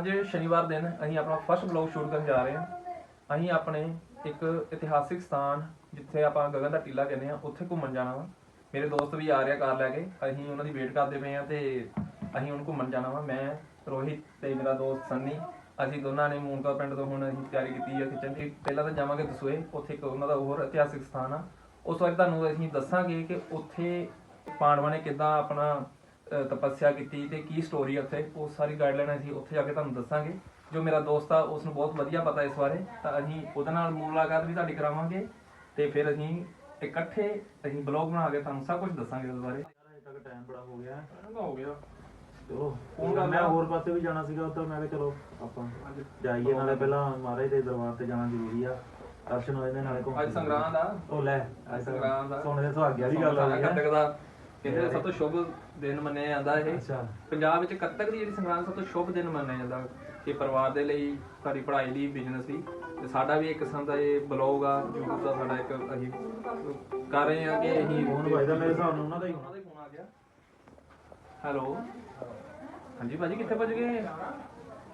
ਅੱਜ ਸ਼ਨੀਵਾਰ ਦਿਨ ਅਸੀਂ ਆਪਣਾ ਫਸਟ ਬਲੌਗ ਸ਼ੂਟ ਕਰਨ ਜਾ ਰਹੇ ਹਾਂ। ਅਸੀਂ ਆਪਣੇ ਇੱਕ ਇਤਿਹਾਸਿਕ ਸਥਾਨ ਜਿੱਥੇ ਆਪਾਂ ਗਗਨ ਦਾ ਟੀਲਾ ਕਹਿੰਦੇ ਆ ਉੱਥੇ ਘੁੰਮਣ ਜਾਣਾ ਵਾ। ਮੇਰੇ ਦੋਸਤ ਵੀ ਆ ਰਿਹਾ ਕਾਰ ਲੈ ਕੇ। ਅਸੀਂ ਉਹਨਾਂ ਦੀ ਵੇਟ ਕਰਦੇ ਪਏ ਆ ਤੇ ਅਸੀਂ ਉਹਨੂੰ ਘੁੰਮਣ ਜਾਣਾ ਵਾ। ਮੈਂ, ਰੋਹਿਤ ਤੇ ਮੇਰਾ ਦੋਸਤ ਸੰਨੀ, ਅਸੀਂ ਦੋਨਾਂ ਨੇ ਮੂਨਕਾ ਪਿੰਡ ਤੋਂ ਹੁਣ ਅਸੀਂ ਤਿਆਰੀ ਕੀਤੀ ਆ ਖਿੱਚਣ ਦੀ ਪਹਿਲਾਂ ਤਾਂ ਜਾਵਾਂਗੇ ਦਸੂਏ, ਉੱਥੇ ਇੱਕ ਉਹਨਾਂ ਦਾ ਹੋਰ ਇਤਿਹਾਸਿਕ ਸਥਾਨ ਆ। ਉਸ ਵਾਰ ਤੁਹਾਨੂੰ ਅਸੀਂ ਦੱਸਾਂਗੇ ਕਿ ਉੱਥੇ ਪਾਂਡਵਾਂ ਨੇ ਕਿੱਦਾਂ ਆਪਣਾ ਤਪੱਸਿਆ ਕੀਤੀ ਤੇ ਕੀ ਸਟੋਰੀ ਹੈ ਉੱਥੇ ਉਹ ਸਾਰੀ ਗਾਈਡਲਾਈਨ ਅਸੀਂ ਉੱਥੇ ਜਾ ਕੇ ਤੁਹਾਨੂੰ ਦੱਸਾਂਗੇ। ਜੋ ਮੇਰਾ ਦੋਸਤ ਆ ਉਸ ਨੂੰ ਬਹੁਤ ਵਧੀਆ ਪਤਾ ਇਸ ਬਾਰੇ ਤਾਂ ਅਸੀਂ ਉਹਦੇ ਨਾਲ ਮੁਲਾਕਾਤ ਵੀ ਤੁਹਾਡੀ ਕਰਾਵਾਂਗੇ ਤੇ ਫਿਰ ਅਸੀਂ ਇਕੱਠੇ ਅਸੀਂ ਬਲੌਗ ਬਣਾ ਕੇ ਤੁਹਾਨੂੰ ਸਭ ਕੁਝ ਦੱਸਾਂਗੇ ਉਸ ਬਾਰੇ। ਤੱਕ ਟਾਈਮ ਬੜਾ ਹੋ ਗਿਆ। ਹੋ ਗਿਆ। ਚਲੋ ਫੋਨ ਕਰ ਮੈਂ ਲਿਆ। ਹੋਰ ਪਾਸੇ ਵੀ ਜਾਣਾ ਸੀਗਾ ਉੱਧਰ ਮੈਂ ਕਿਹਾ ਚਲੋ ਆਪਾਂ ਜਾਈਏ ਨਾਲੇ ਪਹਿਲਾਂ ਮਹਾਰਾਜ ਦੇ ਦਰਬਾਰ ਤੇ ਜਾਣਾ ਜ਼ਰੂਰੀ ਆ। ਦਰਸ਼ਨ ਹੋ ਜਾਂਦੇ ਨਾਲੇ ਘੁੰਮ ਅੱਜ ਸੰਗਰਾਂਦ ਆ। ਉਹ ਲੈ ਅੱਜ ਸੰਗਰਾਂਦ ਆ। ਸੋਨੇ ਦੇ ਸੁਹਾਗਿਆ ਦੀ ਗੱਲ ਆ ਗਈ ਕੱਤਕ ਹੈ ਦਾ। ਕਹਿੰਦੇ ਸਭ ਤੋਂ ਸ਼ੁਭ ਦਿਨ ਮੰਨਿਆ ਜਾਂਦਾ ਇਹ। ਅੱਛਾ। ਪੰਜਾਬ ਵਿੱਚ ਕੱਤਕ ਦੀ ਜਿਹੜੀ ਸੰਗਰਾਂਦ ਸਭ ਤੋਂ ਸ਼ੁਭ ਦਿਨ ਮੰਨਿਆ ਜਾਂਦਾ। ਕਿ ਪਰਿਵਾਰ ਦੇ ਲਈ ਸਾਡੀ ਪੜ੍ਹਾਈ ਲਈ ਬਿਜ਼ਨਸ ਲਈ ਤੇ ਸਾਡਾ ਵੀ ਇੱਕ ਕਿਸਮ ਦਾ ਇਹ ਬਲੌਗ ਆ YouTube ਦਾ ਸਾਡਾ ਇੱਕ ਅਸੀਂ ਕਰ ਰਹੇ ਹਾਂ ਕਿ ਅਸੀਂ ਫੋਨ ਵੱਜਦਾ ਮੇਰੇ ਹਿਸਾਬ ਨਾਲ ਉਹਨਾਂ ਦਾ ਹੀ ਉਹਨਾਂ ਦਾ ਹੀ ਫੋਨ ਆ ਗਿਆ। ਹੈਲੋ। ਹਾਂਜੀ ਭਾਜੀ ਕਿੱਥੇ ਪਹੁੰਚ ਗਏ?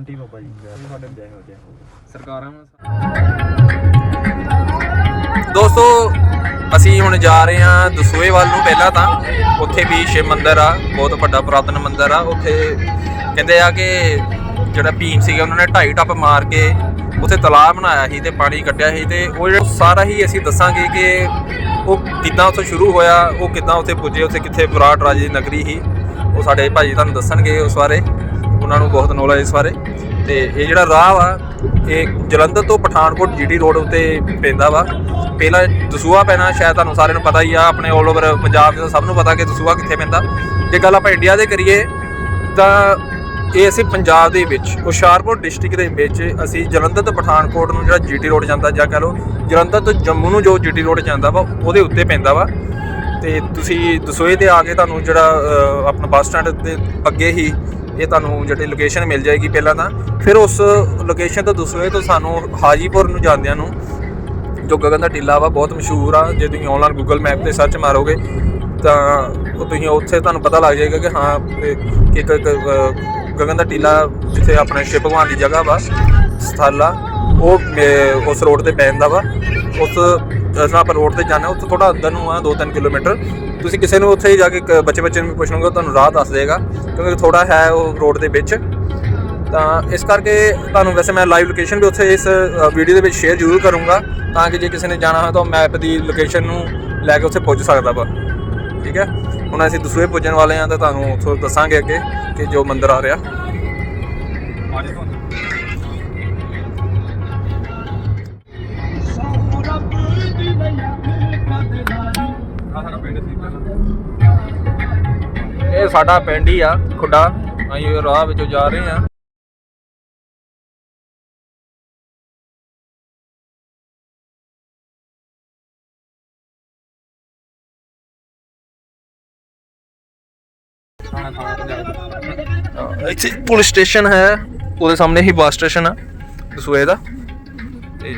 120 ਬਾਬਾ ਜੀ ਤੁਹਾਡੇ ਜੈ ਹੋ ਜੈ ਹੋ ਸਰਕਾਰਾਂ ਦੋਸਤੋ, ਅਸੀਂ ਹੁਣ ਜਾ ਰਹੇ ਹਾਂ ਦਸੂਏ ਵੱਲ ਨੂੰ ਪਹਿਲਾਂ ਤਾਂ। ਉੱਥੇ ਵੀ ਸ਼ਿਵ ਮੰਦਿਰ ਆ, ਬਹੁਤ ਵੱਡਾ ਪੁਰਾਤਨ ਮੰਦਿਰ ਆ। ਉੱਥੇ ਕਹਿੰਦੇ ਆ ਕਿ ਜਿਹੜਾ ਭੀਮ ਸੀਗਾ, ਉਹਨਾਂ ਨੇ ਢਾਈ ਟੱਪ ਮਾਰ ਕੇ ਉੱਥੇ ਤਲਾਬ ਬਣਾਇਆ ਸੀ ਤੇ ਪਾਣੀ ਕੱਢਿਆ ਸੀ ਤੇ ਉਹ ਸਾਰਾ ਹੀ ਅਸੀਂ ਦੱਸਾਂਗੇ ਕਿ ਉਹ ਕਿੱਦਾਂ ਉੱਥੇ ਸ਼ੁਰੂ ਹੋਇਆ, ਉਹ ਕਿੱਦਾਂ ਉੱਥੇ ਪੁੱਜੇ, ਉੱਥੇ ਕਿੱਥੇ ਵਿਰਾਟ ਰਾਜੇ ਦੀ ਨਗਰੀ ਸੀ। ਉਹ ਸਾਡੇ ਭਾਜੀ ਤੁਹਾਨੂੰ ਦੱਸਣਗੇ ਉਸ ਬਾਰੇ। ਉਹਨਾਂ ਨੂੰ ਬਹੁਤ ਨੌਲੇਜ ਇਸ ਬਾਰੇ। ਤੇ ਇਹ ਜਿਹੜਾ ਰਾਹ ਵਾ, ਇਹ ਜਲੰਧਰ ਤੋਂ ਪਠਾਨਕੋਟ ਜੀਟੀ ਰੋਡ ਉੱਤੇ ਪੈਂਦਾ ਵਾ। ਪਹਿਲਾਂ ਦਸੂਆ ਪੈਣਾ, ਸ਼ਾਇਦ ਤੁਹਾਨੂੰ ਸਾਰਿਆਂ ਨੂੰ ਪਤਾ ਹੀ ਆ, ਆਪਣੇ 올 ਓਵਰ ਪੰਜਾਬ ਦੇ ਸਭ ਨੂੰ ਪਤਾ ਕਿ ਦਸੂਆ ਕਿੱਥੇ ਪੈਂਦਾ। ਜੇ ਗੱਲ ਆਪਾਂ ਇੰਡੀਆ ਦੇ ਕਰੀਏ, ਤਾਂ ਇਹ ਅਸੀਂ ਪੰਜਾਬ ਦੇ ਵਿੱਚ, ਹੁਸ਼ਿਆਰਪੁਰ ਡਿਸਟ੍ਰਿਕਟ ਦੇ ਵਿੱਚ ਅਸੀਂ ਜਲੰਧਰ ਤੋਂ ਪਠਾਨਕੋਟ ਨੂੰ ਜਿਹੜਾ ਜੀਟੀ ਰੋਡ ਜਾਂਦਾ, ਜਾਂ ਕਹ ਲਓ ਜਲੰਧਰ ਤੋਂ ਜੰਮੂ ਨੂੰ ਜੋ ਜੀਟੀ ਰੋਡ ਜਾਂਦਾ ਵਾ, ਉਹਦੇ ਉੱਤੇ ਪੈਂਦਾ ਵਾ। ਤੇ ਤੁਸੀਂ ਦਸੋਏ ਤੇ ਆ ਕੇ ਤੁਹਾਨੂੰ ਜਿਹੜਾ ਆਪਣਾ ਬੱਸ ਸਟੈਂਡ ਦੇ ਅੱਗੇ ਹੀ ਇਹ ਤੁਹਾਨੂੰ ਜਿਹੜੀ ਲੋਕੇਸ਼ਨ ਮਿਲ ਜਾਏਗੀ ਪਹਿਲਾਂ ਤਾਂ। ਫਿਰ ਉਸ ਲੋਕੇਸ਼ਨ ਤੋਂ ਦਸੋਏ ਤੋਂ ਸਾਨੂੰ ਹਾਜੀਪੁਰ ਨੂੰ ਜਾਂਦਿਆਂ ਨੂੰ ਜੋ ਗਗਨ ਦਾ ਟਿੱਲਾ ਵਾ, ਬਹੁਤ ਮਸ਼ਹੂਰ ਆ। ਜੇ ਤੁਸੀਂ ਆਨਲਾਈਨ ਗੂਗਲ ਮੈਪ ਤੇ ਸਰਚ ਮਾਰੋਗੇ, ਤਾਂ ਉਹ ਤੁਸੀਂ ਉੱਥੇ ਤੁਹਾਨੂੰ ਪਤਾ ਲੱਗ ਜਾਏਗਾ ਕਿ ਹਾਂ ਇੱਕ ਗਗਨ ਦਾ ਟਿੱਲਾ ਜਿੱਥੇ ਆਪਣੇ ਸ਼ਿਵ ਭਗਵਾਨ ਦੀ ਜਗ੍ਹਾ ਵਾ, ਸਥਲ ਆ। ਉਹ ਉਸ ਰੋਡ ਤੇ ਪੈ ਜਾਂਦਾ ਵਾ। ਉਸ ਜਦੋਂ ਆਪਾਂ ਰੋਡ ਤੇ ਜਾਂਦੇ ਹਾਂ ਉੱਥੇ ਥੋੜਾ ਅੰਦਰ ਨੂੰ ਆ 2-3 ਕਿਲੋਮੀਟਰ। ਤੁਸੀਂ ਕਿਸੇ ਨੂੰ ਉੱਥੇ ਜਾ ਕੇ ਬੱਚੇ ਬੱਚੇ ਨੂੰ ਵੀ ਪੁੱਛ ਲਓਗੇ ਤੁਹਾਨੂੰ ਰਾਹ ਦੱਸ ਦੇਗਾ, ਕਿਉਂਕਿ ਥੋੜਾ ਹੈ ਉਹ ਰੋਡ ਦੇ ਵਿੱਚ। ਤਾਂ ਇਸ ਕਰਕੇ ਤੁਹਾਨੂੰ ਵੈਸੇ ਮੈਂ ਲਾਈਵ ਲੋਕੇਸ਼ਨ ਵੀ ਉੱਥੇ ਇਸ ਵੀਡੀਓ ਦੇ ਵਿੱਚ ਸ਼ੇਅਰ ਜ਼ਰੂਰ ਕਰੂੰਗਾ, ਤਾਂ ਕਿ ਜੇ ਕਿਸੇ ਨੇ ਜਾਣਾ ਹੋਵੇ ਤਾਂ ਮੈਪ ਦੀ ਲੋਕੇਸ਼ਨ ਨੂੰ ਲੈ ਕੇ ਉੱਥੇ ਪਹੁੰਚ ਸਕਦਾ ਵਾ। ਠੀਕ ਹੈ? ਹੁਣ ਅਸੀਂ ਦਸੂਏ ਪੁੱਜਣ ਵਾਲੇ ਹਾਂ, ਤਾਂ ਤੁਹਾਨੂੰ ਉੱਥੋਂ ਦੱਸਾਂਗੇ ਅੱਗੇ ਕਿ ਜੋ ਮੰਦਿਰ ਆ ਰਿਹਾ। ਆ ਇਹ ਸਾਡਾ ਪਿੰਡ ਹੀ ਆ, ਖੁੱਡਾ। ਅਸੀਂ ਰਾਹ ਵਿੱਚੋਂ ਜਾ ਰਹੇ ਹਾਂ। ਇੱਥੇ ਪੁਲਿਸ ਸਟੇਸ਼ਨ ਹੈ, ਉਹਦੇ ਸਾਹਮਣੇ ਹੀ ਬੱਸ ਸਟੇਸ਼ਨ ਆ ਦਸੂਏ ਦਾ। ਤੇ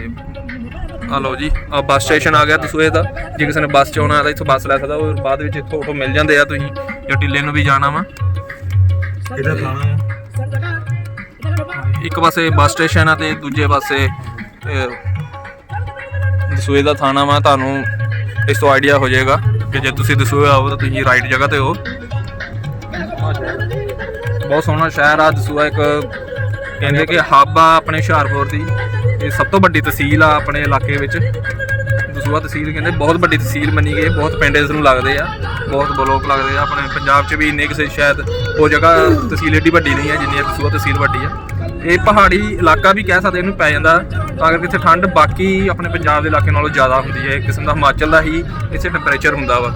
ਆ ਲਓ ਜੀ ਆ ਬੱਸ ਸਟੇਸ਼ਨ ਆ ਗਿਆ ਦਸੂਏ ਦਾ। ਜੇ ਕਿਸੇ ਨੇ ਬੱਸ ਚ ਆਉਣਾ ਤਾਂ ਇੱਥੋਂ ਬੱਸ ਲੈ ਸਕਦਾ ਉਹ ਬਾਅਦ ਵਿੱਚ ਇੱਥੋਂ ਆਟੋ ਮਿਲ ਜਾਂਦੇ ਆ ਤੁਸੀਂ ਜੇ ਟਿੱਲੇ ਨੂੰ ਵੀ ਜਾਣਾ ਵਾ। ਇਹਦਾ ਖਾਣਾ ਇੱਕ ਪਾਸੇ ਬੱਸ ਸਟੇਸ਼ਨ ਆ ਤੇ ਦੂਜੇ ਪਾਸੇ ਦਸੂਏ ਦਾ ਥਾਣਾ ਵਾ ਤੁਹਾਨੂੰ ਇਸ ਤੋਂ ਆਈਡੀਆ ਹੋ ਜਾਏਗਾ ਕਿ ਜੇ ਤੁਸੀਂ ਦਸੂਏ ਆਓ ਤਾਂ ਤੁਸੀਂ ਰਾਈਟ ਜਗ੍ਹਾ ਤੇ ਹੋ। ਬਹੁਤ ਸੋਹਣਾ ਸ਼ਹਿਰ ਆ ਦਸੂਆ ਇੱਕ ਕਹਿੰਦੇ ਕਿ ਹੱਬ ਆਪਣੇ ਹੁਸ਼ਿਆਰਪੁਰ ਦੀ। ਇਹ ਸਭ ਤੋਂ ਵੱਡੀ ਤਹਿਸੀਲ ਆ ਆਪਣੇ ਇਲਾਕੇ ਵਿੱਚ। ਦਸੂਆ ਤਹਿਸੀਲ ਕਹਿੰਦੇ ਬਹੁਤ ਵੱਡੀ ਤਹਿਸੀਲ ਮੰਨੀ ਗਈ ਬਹੁਤ ਪਿੰਡ ਇਸ ਨੂੰ ਲੱਗਦੇ ਆ, ਬਹੁਤ ਬਲੋਕ ਲੱਗਦੇ ਆ। ਆਪਣੇ ਪੰਜਾਬ 'ਚ ਵੀ ਇੰਨੇ ਕਿਸੇ ਸ਼ਾਇਦ ਉਹ ਜਗ੍ਹਾ ਤਹਿਸੀਲ ਏਡੀ ਵੱਡੀ ਨਹੀਂ ਹੈ, ਜਿੰਨੀ ਇਹ ਦਸੂਆ ਤਹਿਸੀਲ ਵੱਡੀ ਆ। ਇਹ ਪਹਾੜੀ ਇਲਾਕਾ ਵੀ ਕਹਿ ਸਕਦੇ ਇਹਨੂੰ ਪੈ ਜਾਂਦਾ। ਤਾਂ ਕਰਕੇ ਇੱਥੇ ਠੰਡ ਬਾਕੀ ਆਪਣੇ ਪੰਜਾਬ ਦੇ ਇਲਾਕੇ ਨਾਲੋਂ ਜ਼ਿਆਦਾ ਹੁੰਦੀ ਹੈ। ਇੱਕ ਕਿਸਮ ਦਾ ਹਿਮਾਚਲ ਦਾ ਹੀ ਇੱਥੇ ਟੈਂਪਰੇਚਰ ਹੁੰਦਾ ਵਾ।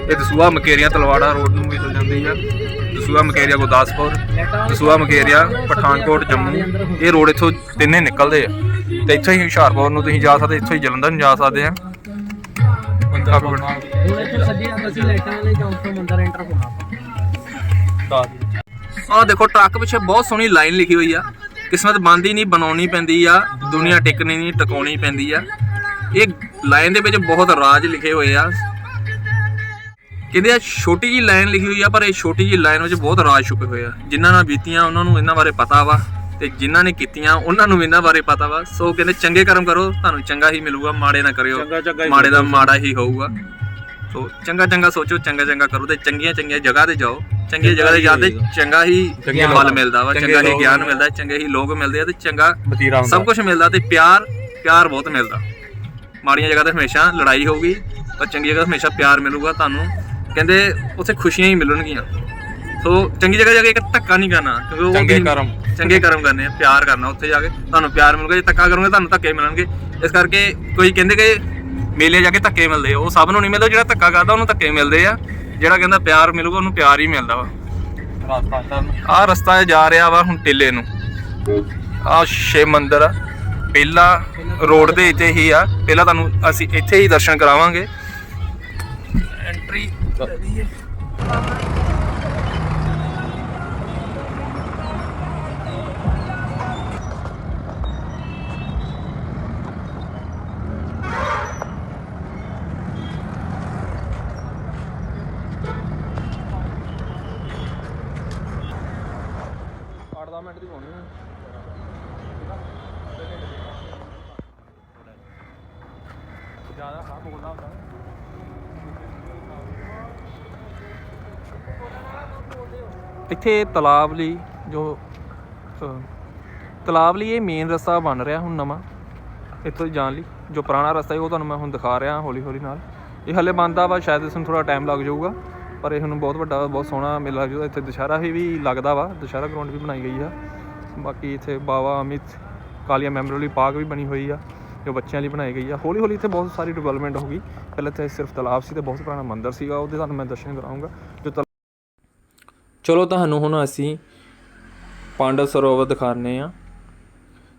ਇਹ ਦਸੂਆ ਮਕੇਰੀਆਂ ਤਲਵਾੜਾ ਰੋਡ ਨੂੰ ਵੀ ਚਲ ਜਾਂਦੀ ਆ। ਦਸੂਆ ਮਕੇਰੀਆ ਗੁਰਦਾਸਪੁਰ ਦਸੂਆ ਮਕੇਰੀਆ ਪਠਾਨਕੋਟ ਜੰਮੂ। ਇਹ ਰੋਡ ਇੱਥੋਂ ਤਿੰਨੇ ਨਿਕਲਦੇ ਆ। ਤੇ ਇੱਥੋਂ ਹੀ ਹੁਸ਼ਿਆਰਪੁਰ ਨੂੰ ਤੁਸੀਂ ਜਾ ਸਕਦੇ ਇੱਥੋਂ ਹੀ ਜਲੰਧਰ ਨੂੰ ਜਾ ਸਕਦੇ ਆ। ਆ ਦੇਖੋ ਟਰੱਕ ਪਿੱਛੇ ਬਹੁਤ ਸੋਹਣੀ ਲਾਈਨ ਲਿਖੀ ਹੋਈ ਆ। ਕਿਸਮਤ ਬੰਦੀ ਨਹੀਂ ਬਣਾਉਣੀ ਪੈਂਦੀ ਆ। ਦੁਨੀਆ ਟਿਕਣੀ ਨਹੀਂ ਟਿਕਾਉਣੀ ਪੈਂਦੀ ਆ। ਇਹ ਲਾਈਨ ਦੇ ਵਿੱਚ ਬਹੁਤ ਰਾਜ ਲਿਖੇ ਹੋਏ ਆ। ਕਹਿੰਦੇ ਆ ਛੋਟੀ ਜੀ ਲਾਈਨ ਲਿਖੀ ਹੋਈ ਆ ਪਰ ਇਹ ਛੋਟੀ ਜੀ ਲਾਈਨ ਵਿੱਚ ਬਹੁਤ ਰਾਜ ਛੁਪੇ ਹੋਏ ਆ। ਜਿਨ੍ਹਾਂ ਨਾਲ ਬੀਤੀਆਂ ਉਹਨਾਂ ਨੂੰ ਇਹਨਾਂ ਬਾਰੇ ਪਤਾ ਵਾ ਤੇ ਜਿਨ੍ਹਾਂ ਨੇ ਕੀਤੀਆਂ ਉਹਨਾਂ ਨੂੰ ਇਹਨਾਂ ਬਾਰੇ ਪਤਾ ਵਾ। ਸੋ ਕਹਿੰਦੇ ਚੰਗੇ ਕਰਮ ਕਰੋ ਤੁਹਾਨੂੰ ਚੰਗਾ ਹੀ ਮਿਲੂਗਾ ਮਾੜੇ ਨਾ ਕਰਿਓ। ਚੰਗਾ- ਚੰਗਾ ਮਾੜੇ ਦਾ ਮਾੜਾ ਹੀ ਹੋਊਗਾ। ਸੋ ਚੰਗਾ ਚੰਗਾ ਸੋਚੋ ਚੰਗਾ ਚੰਗਾ ਕਰੋ ਤੇ ਚੰਗੀਆਂ ਚੰਗੀਆਂ ਜਗ੍ਹਾ ਤੇ ਜਾਓ। ਚੰਗੀਆਂ ਜਗ੍ਹਾ ਤੇ ਜਾਂਦੇ ਚੰਗਾ ਹੀ ਫਲ ਮਿਲਦਾ ਵਾ ਚੰਗਾ ਹੀ ਗਿਆਨ ਮਿਲਦਾ ਚੰਗੇ ਹੀ ਲੋਕ ਮਿਲਦੇ ਆ ਤੇ ਚੰਗਾ ਸਭ ਕੁਝ ਮਿਲਦਾ ਤੇ ਪਿਆਰ ਪਿਆਰ ਬਹੁਤ ਮਿਲਦਾ। ਮਾੜੀਆਂ ਜਗ੍ਹਾ ਤੇ ਹਮੇਸ਼ਾ ਲੜਾਈ ਹੋਊਗੀ ਪਰ ਚੰਗੀ ਜਗ੍ਹਾ ਹਮੇਸ਼ਾ ਪਿਆਰ ਮਿਲੂਗਾ ਤੁਹਾਨੂੰ। ਕਹਿੰਦੇ ਉੱਥੇ ਖੁਸ਼ੀਆਂ ਹੀ ਮਿਲਣਗੀਆਂ। ਸੋ ਚੰਗੀ ਜਗ੍ਹਾ ਜਾ ਕੇ ਇੱਕ ਧੱਕਾ ਨਹੀਂ ਕਰਨਾ ਕਿਉਂਕਿ ਉਹ ਚੰਗੇ ਵੀ- ਕਰਮ। ਚੰਗੇ ਕਰਮ ਕਰਨੇ ਆ ਪਿਆਰ ਕਰਨਾ ਉੱਥੇ ਜਾ ਕੇ। ਤੁਹਾਨੂੰ ਪਿਆਰ ਮਿਲੂਗਾ ਜੇ ਧੱਕਾ ਕਰੋਗੇ ਤੁਹਾਨੂੰ ਧੱਕੇ ਮਿਲਣਗੇ। ਇਸ ਕਰਕੇ ਕੋਈ ਕਹਿੰਦੇ ਕਿ ਮੇਲੇ ਜਾ ਕੇ ਧੱਕੇ ਮਿਲਦੇ ਆ। ਉਹ ਸਭ ਨੂੰ ਨਹੀਂ ਮਿਲਦਾ ਜਿਹੜਾ ਧੱਕਾ ਕਰਦਾ ਉਹਨੂੰ ਧੱਕੇ ਮਿਲਦੇ ਆ। ਜਿਹੜਾ ਕਹਿੰਦਾ ਪਿਆਰ ਮਿਲੂਗਾ ਉਹਨੂੰ ਪਿਆਰ ਹੀ ਮਿਲਦਾ ਵਾ। ਆ ਰਸਤਾ ਜਾ ਰਿਹਾ ਵਾ ਹੁਣ ਟਿੱਲੇ ਨੂੰ। ਆ ਸ਼ਿਵ ਮੰਦਿਰ ਆ। ਪਹਿਲਾ ਰੋਡ ਦੇ ਇੱਥੇ ਹੀ ਆ। ਪਹਿਲਾਂ ਤੁਹਾਨੂੰ ਅਸੀਂ ਇੱਥੇ ਹੀ ਦਰਸ਼ਨ ਕਰਾਵਾਂਗੇ। ਐਂਟਰੀ ਮਿੰਟ ਦੀ ਹੋਣੀ ਜ਼ਿਆਦਾ ਹਾਂ ਬੋਲਦਾ ਹੁੰਦਾ ਇੱਥੇ ਤਲਾਬ ਲਈ ਜੋ ਤਲਾਬ ਲਈ ਇਹ ਮੇਨ ਰਸਤਾ ਬਣ ਰਿਹਾ ਹੁਣ ਨਵਾਂ, ਇੱਥੋਂ ਜਾਣ ਲਈ। ਜੋ ਪੁਰਾਣਾ ਰਸਤਾ ਹੈ ਉਹ ਤੁਹਾਨੂੰ ਮੈਂ ਹੁਣ ਦਿਖਾ ਰਿਹਾ ਹੌਲੀ ਹੌਲੀ ਨਾਲ। ਇਹ ਹਲੇ ਬਣਦਾ ਵਾ, ਸ਼ਾਇਦ ਇਸ ਨੂੰ ਥੋੜਾ ਟਾਈਮ ਲੱਗ ਜਾਊਗਾ, ਪਰ ਇਹ ਹੁਣ ਬਹੁਤ ਵੱਡਾ, ਬਹੁਤ ਸੋਹਣਾ ਮੇਲਾ ਲੱਗ ਜਾਊਗਾ ਇੱਥੇ ਦੁਸ਼ਹਿਰਾ ਹੀ ਵੀ ਲੱਗਦਾ ਵਾ, ਦੁਸ਼ਹਿਰਾ ਗਰਾਊਂਡ ਵੀ ਬਣਾਈ ਗਈ ਆ। ਬਾਕੀ ਇੱਥੇ ਬਾਵਾ, ਅਮਿਤ, ਕਾਲੀਆ ਮੈਮੋਰੀਅਲ ਪਾਰਕ ਵੀ ਬਣੀ ਹੋਈ ਆ, ਜੋ ਬੱਚਿਆਂ ਲਈ ਬਣਾਈ ਗਈ ਆ। ਹੌਲੀ ਹੌਲੀ ਇੱਥੇ ਬਹੁਤ ਸਾਰੀ ਡਿਵੈਲਪਮੈਂਟ ਹੋ ਗਈ। ਪਹਿਲਾਂ ਇੱਥੇ ਸਿਰਫ ਤਲਾਬ ਸੀ ਤੇ ਬਹੁਤ ਪੁਰਾਣਾ ਮੰਦਿਰ ਸੀਗਾ, ਉਹਦੇ ਤੁਹਾਨੂੰ ਮੈਂ ਦਰਸ਼ਨ ਕਰਾਉਂਗਾ ਜੋ ਤਲਾ- ਚਲੋ ਤੁਹਾਨੂੰ ਹੁਣ ਅਸੀਂ ਪਾਂਡਵ ਸਰੋਵਰ ਦਿਖਾਣੇ ਆ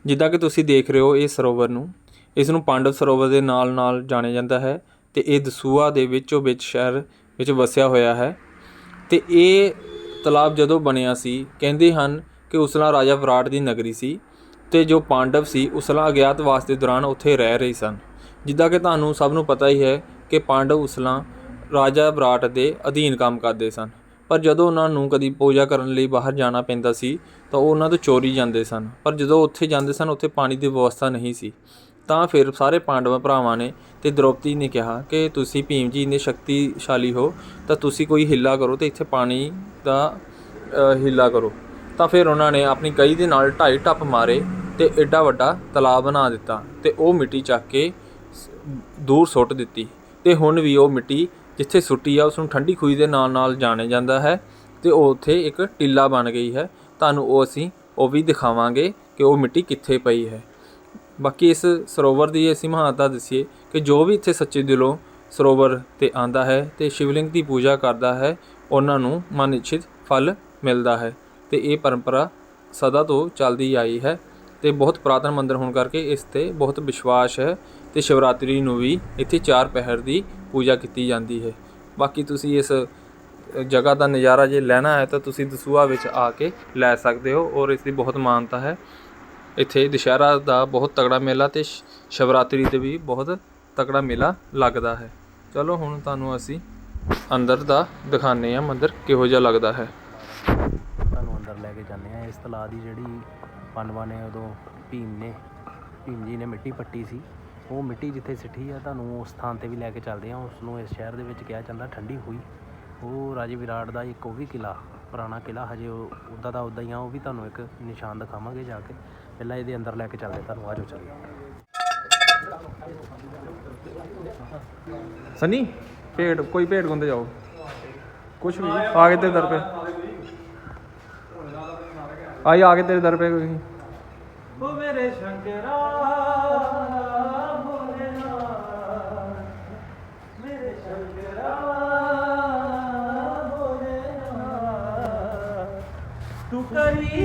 ਜਿੱਦਾਂ ਕਿ ਤੁਸੀਂ ਦੇਖ ਰਹੇ ਹੋ ਇਹ ਸਰੋਵਰ ਨੂੰ। ਇਸ ਨੂੰ ਪਾਂਡਵ ਸਰੋਵਰ ਦੇ ਨਾਲ ਨਾਲ ਜਾਣਿਆ ਜਾਂਦਾ ਹੈ ਤੇ ਇਹ ਦਸੂਆ ਦੇ ਵਿੱਚੋਂ ਵਿੱਚ ਸ਼ਹਿਰ ਵਿੱਚ ਵਸਿਆ ਹੋਇਆ ਹੈ। ਤੇ ਇਹ ਤਲਾਬ ਜਦੋਂ ਬਣਿਆ ਸੀ, ਕਹਿੰਦੇ ਹਨ ਕਿ ਉਸਲਾ ਰਾਜਾ ਵਿਰਾਟ ਦੀ ਨਗਰੀ ਸੀ ਤੇ ਜੋ ਪਾਂਡਵ ਸੀ ਉਸਲਾ ਅਗਿਆਤਵਾਸ ਦੇ ਦੌਰਾਨ ਉੱਥੇ ਰਹਿ ਰਹੇ ਸਨ। ਜਿੱਦਾਂ ਕਿ ਤੁਹਾਨੂੰ ਸਭ ਨੂੰ ਪਤਾ ਹੀ ਹੈ ਕਿ ਪਾਂਡਵ ਉਸਲਾ ਰਾਜਾ ਵਿਰਾਟ ਦੇ ਅਧੀਨ ਕੰਮ ਕਰਦੇ ਸਨ। ਪਰ ਜਦੋਂ ਉਹਨਾਂ ਨੂੰ ਕਦੀ ਪੂਜਾ ਕਰਨ ਲਈ ਬਾਹਰ ਜਾਣਾ ਪੈਂਦਾ ਸੀ ਤਾਂ ਉਹ ਉਹਨਾਂ ਤੋਂ ਚੋਰੀ ਜਾਂਦੇ ਸਨ। ਪਰ ਜਦੋਂ ਉੱਥੇ ਜਾਂਦੇ ਸਨ ਉੱਥੇ ਪਾਣੀ ਦੀ ਵਿਵਸਥਾ ਨਹੀਂ ਸੀ। ਤਾਂ ਫਿਰ ਸਾਰੇ ਪਾਂਡਵਾਂ ਭਰਾਵਾਂ ਨੇ ਤੇ ਦ੍ਰੋਪਦੀ ਨੇ ਕਿਹਾ ਕਿ ਤੁਸੀਂ ਭੀਮ ਜੀ ਇੰਨੇ ਸ਼ਕਤੀਸ਼ਾਲੀ ਹੋ ਤਾਂ ਤੁਸੀਂ ਕੋਈ ਹਿੱਲਾ ਕਰੋ ਤੇ ਇੱਥੇ ਪਾਣੀ ਦਾ ਅ, ਹਿੱਲਾ ਕਰੋ। ਤਾਂ ਫਿਰ ਉਹਨਾਂ ਨੇ ਆਪਣੀ ਕਈ ਦੇ ਨਾਲ ਢਾਈ ਟੱਪ ਮਾਰੇ ਤੇ ਐਡਾ ਵੱਡਾ ਤਲਾਬ ਬਣਾ ਦਿੱਤਾ ਤੇ ਉਹ ਮਿੱਟੀ ਚੱਕ ਕੇ ਦੂਰ ਸੁੱਟ ਦਿੱਤੀ। ਤੇ ਹੁਣ ਵੀ ਉਹ ਮਿੱਟੀ ਜਿੱਥੇ ਸੁੱਟੀ ਆ ਉਸ ਨੂੰ ਠੰਡੀ ਖੂਹੀ ਦੇ ਨਾਲ ਨਾਲ ਜਾਣਿਆ ਜਾਂਦਾ ਹੈ ਤੇ ਉਹ ਉੱਥੇ ਇੱਕ ਟਿੱਲਾ ਬਣ ਗਈ ਹੈ। ਤੁਹਾਨੂੰ ਉਹ ਅਸੀਂ ਉਹ ਵੀ ਦਿਖਾਵਾਂਗੇ ਕਿ ਉਹ ਮਿੱਟੀ ਕਿੱਥੇ ਪਈ ਹੈ। ਬਾਕੀ ਇਸ ਸਰੋਵਰ ਦੀ ਅਸੀਂ ਮਹਾਨਤਾ ਦੱਸੀਏ ਕਿ ਜੋ ਵੀ ਇੱਥੇ ਸੱਚੇ ਦਿਲੋਂ ਸਰੋਵਰ ਤੇ ਆਂਦਾ ਹੈ ਤੇ ਸ਼ਿਵਲਿੰਗ ਦੀ ਪੂਜਾ ਕਰਦਾ ਹੈ, ਉਹਨਾਂ ਨੂੰ ਮਨ ਇੱਛਿਤ ਫਲ ਮਿਲਦਾ ਹੈ ਤੇ ਇਹ ਪਰੰਪਰਾ ਸਦਾ ਤੋਂ ਚੱਲਦੀ ਆਈ ਹੈ ਤੇ ਬਹੁਤ ਪੁਰਾਤਨ ਮੰਦਰ ਹੋਣ ਕਰਕੇ ਇਸ ਤੇ ਬਹੁਤ ਵਿਸ਼ਵਾਸ ਹੈ ਤੇ ਸ਼ਿਵਰਾਤਰੀ ਨੂੰ ਵੀ ਇੱਥੇ ਚਾਰ ਪਹਿਰ ਦੀ ਪੂਜਾ ਕੀਤੀ ਜਾਂਦੀ ਹੈ। ਬਾਕੀ ਤੁਸੀਂ ਇਸ ਜਗ੍ਹਾ ਦਾ ਨਜ਼ਾਰਾ ਜੇ ਲੈਣਾ ਹੈ ਤਾਂ ਤੁਸੀਂ ਦਸੂਹਾ ਵਿੱਚ ਆ ਕੇ ਲੈ ਸਕਦੇ ਹੋ ਔਰ ਇਸ ਦੀ ਬਹੁਤ ਮਾਨਤਾ ਹੈ। ਇੱਥੇ ਦੁਸ਼ਹਿਰਾ ਦਾ ਬਹੁਤ ਤਗੜਾ ਮੇਲਾ ਤੇ ਸ਼ਿਵਰਾਤਰੀ ਤੇ ਵੀ ਬਹੁਤ ਤਕੜਾ ਮੇਲਾ ਲੱਗਦਾ ਹੈ। ਚਲੋ ਹੁਣ ਤੁਹਾਨੂੰ ਅਸੀਂ ਅੰਦਰ ਦਾ ਦਿਖਾਣੇ ਆ ਮੰਦਿਰ ਕਿਹੋ ਜਿਹਾ ਲੱਗਦਾ ਹੈ। ਤੁਹਾਨੂੰ ਅੰਦਰ ਲੈ ਕੇ ਜਾਂਦੇ ਆ ਇਸ ਤਲਾਅ ਦੀ ਜਿਹੜੀ ਪਾਂਡਵਾਂ ਨੇ ਉਦੋਂ ਭੀਮ ਨੇ, ਭੀਮ ਜੀ ਨੇ ਮਿੱਟੀ ਪੱਟੀ ਸੀ। ਉਹ ਮਿੱਟੀ ਜਿੱਥੇ ਸਿੱਟੀ ਆ ਤੁਹਾਨੂੰ ਉਸ ਥਾਂ ਤੇ ਵੀ ਲੈ ਕੇ ਚੱਲਦੇ ਆ ਉਸ ਨੂੰ ਇਸ ਸ਼ਹਿਰ ਦੇ ਵਿੱਚ ਕਿਹਾ ਜਾਂਦਾ ਠੰਡੀ ਹੋਈ। ਉਹ ਰਾਜੇ ਵਿਰਾਟ ਦਾ ਇੱਕ ਉਹ ਵੀ ਕਿਲਾ ਪੁਰਾਣਾ ਕਿਲਾ ਹਜੇ ਉਹ ਉੱਦਾਂ ਦਾ ਉੱਦਾਂ ਹੀ ਆ ਉਹ ਵੀ ਤੁਹਾਨੂੰ ਇੱਕ ਨਿਸ਼ਾਨ ਦਿਖਾਵਾਂਗੇ ਜਾ ਕੇ। ਪਹਿਲਾਂ ਇਹਦੇ ਅੰਦਰ ਲੈ ਕੇ ਚੱਲਦੇ ਤੁਹਾਨੂੰ ਆਜੋ ਚੱਲੀਏ। ਸਨੀ ਭੇਡ ਕੋਈ ਭੇਡ ਗੁੰਦੇ ਜਾਓ। ਕੁਛ ਵੀ ਆ ਗਏ ਤੇਰੇ ਦਰ पे ਆਈ ਆ ਗਏ ਤੇਰੇ ਦਰ पे ਕੋਈ। ਉਹ ਮੇਰੇ ਸ਼ੰਕਰਾ। Tori.